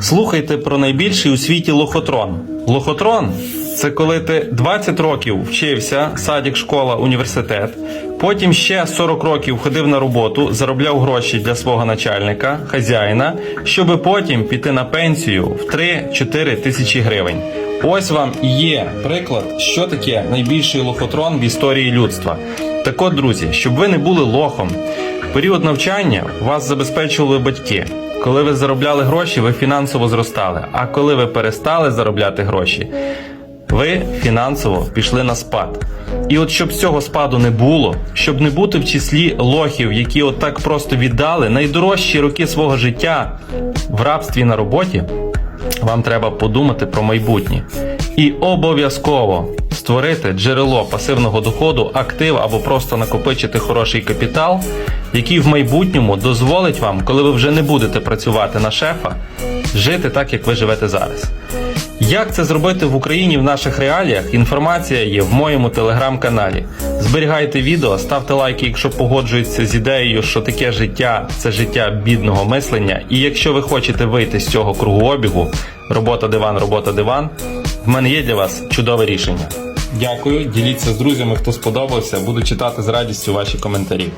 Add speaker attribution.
Speaker 1: Слухайте про найбільший у світі лохотрон. Лохотрон це коли ти 20 років вчився, садик, школа, університет. Потім ще 40 років ходив на роботу, заробляв гроші для свого начальника, хазяїна, щоби потім піти на пенсію в 3-4 тисячі гривень. Ось вам є приклад, що таке найбільший лохотрон в історії людства. Так от, друзі, щоб ви не були лохом, період навчання вас забезпечували батьки. Коли ви заробляли гроші, ви фінансово зростали. А коли ви перестали заробляти гроші, ви фінансово пішли на спад. І от щоб цього спаду не було, щоб не бути в числі лохів, які от так просто віддали найдорожчі роки свого життя в рабстві на роботі, вам треба подумати про майбутнє. І обов'язково створити джерело пасивного доходу, актив або просто накопичити хороший капітал, який в майбутньому дозволить вам, коли ви вже не будете працювати на шефа, жити так, як ви живете зараз. Як це зробити в Україні в наших реаліях? Інформація є в моєму телеграм-каналі. Зберігайте відео, ставте лайки, якщо погоджуєтеся з ідеєю, що таке життя це життя бідного мислення. І якщо ви хочете вийти з цього кругообігу, робота диван, робота диван, в мене є для вас чудове рішення. Дякую, діліться з друзями, хто сподобався. Буду читати з радістю ваші коментарі.